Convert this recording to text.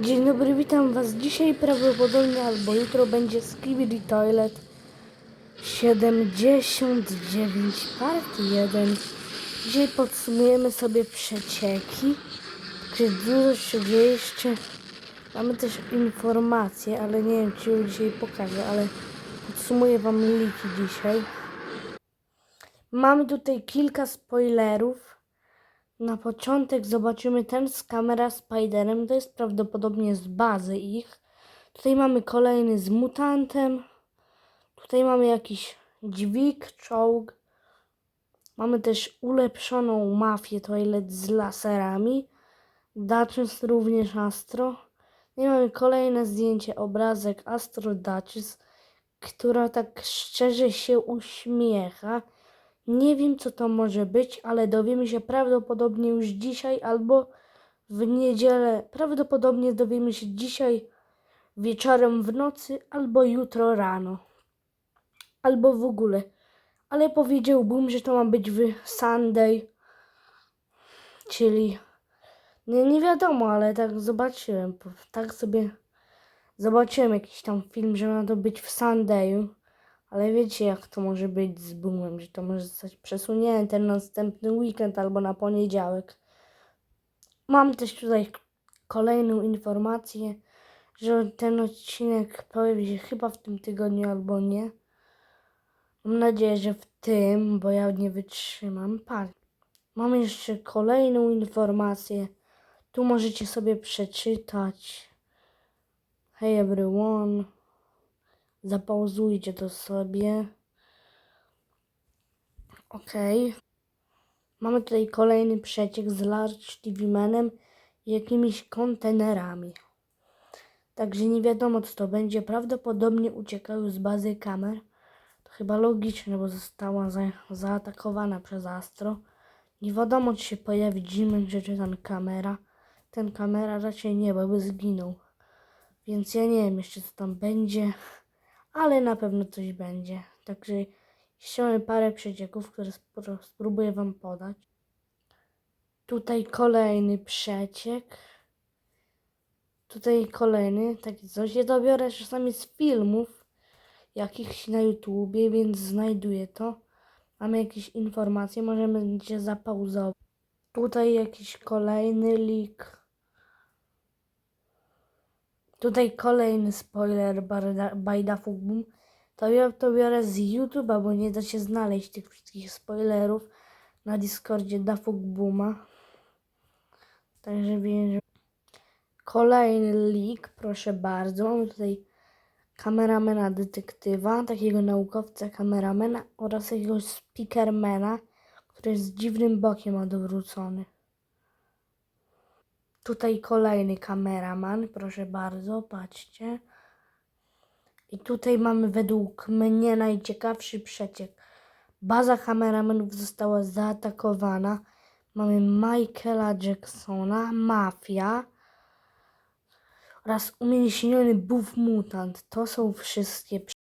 Dzień dobry, witam Was. Dzisiaj prawdopodobnie albo jutro będzie Skibidi Toilet 79 part 1. Dzisiaj podsumujemy sobie przecieki. Także dużo się dzieje jeszcze. Mamy też informacje, ale nie wiem czy ją dzisiaj pokażę, ale podsumuję Wam liki dzisiaj. Mamy tutaj kilka spoilerów. Na początek zobaczymy ten z kamera Spiderem. To jest prawdopodobnie z bazy ich. Tutaj mamy kolejny z mutantem. Tutaj mamy jakiś dźwig, czołg. Mamy też ulepszoną mafię toilet z laserami. Duchess również Astro. I mamy kolejne zdjęcie, obrazek Astro Duchess, która tak szczerze się uśmiecha. Nie wiem, co to może być, ale dowiemy się prawdopodobnie już dzisiaj albo w niedzielę. Prawdopodobnie dowiemy się dzisiaj wieczorem w nocy albo jutro rano. Albo w ogóle. Ale powiedziałbym, że to ma być w Sunday. Czyli nie, nie wiadomo, ale tak zobaczyłem. Tak sobie zobaczyłem jakiś tam film, że ma to być w Sundayu. Ale wiecie, jak to może być z boomem, że to może zostać przesunięte na następny weekend albo na poniedziałek. Mam też tutaj kolejną informację, że ten odcinek pojawi się chyba w tym tygodniu albo nie. Mam nadzieję, że w tym, bo ja nie wytrzymam. Patrz. Mam jeszcze kolejną informację. Tu możecie sobie przeczytać. Hey everyone. Zapauzujcie to sobie. Okej. Mamy tutaj kolejny przeciek z Large TV Manem i jakimiś kontenerami. Także nie wiadomo co to będzie. Prawdopodobnie uciekały z bazy kamer. To chyba logiczne, bo została za, zaatakowana przez Astro. Nie wiadomo czy się pojawi Jimek, że czy ten kamera. Ten kamera raczej nie, bo by zginął. Więc ja nie wiem jeszcze co tam będzie ale na pewno coś będzie. Także mamy parę przecieków, które spróbuję Wam podać. Tutaj kolejny przeciek. Tutaj kolejny, taki coś. Ja to biorę czasami z filmów jakichś na YouTubie, więc znajduję to. Mamy jakieś informacje, możemy będzie zapauzować. Tutaj jakiś kolejny link. Tutaj kolejny spoiler Barda- Bajda Fugboom. To ja to biorę z YouTube'a, bo nie da się znaleźć tych wszystkich spoilerów na Discordzie da Fugbooma. Także wiem. Kolejny leak, proszę bardzo. Mamy tutaj kameramena detektywa, takiego naukowca kameramena oraz jakiegoś speakermana, który jest dziwnym bokiem odwrócony. Tutaj kolejny kameraman, proszę bardzo, patrzcie. I tutaj mamy według mnie najciekawszy przeciek. Baza kameramenów została zaatakowana. Mamy Michaela Jacksona, Mafia oraz umięśniony Buff Mutant. To są wszystkie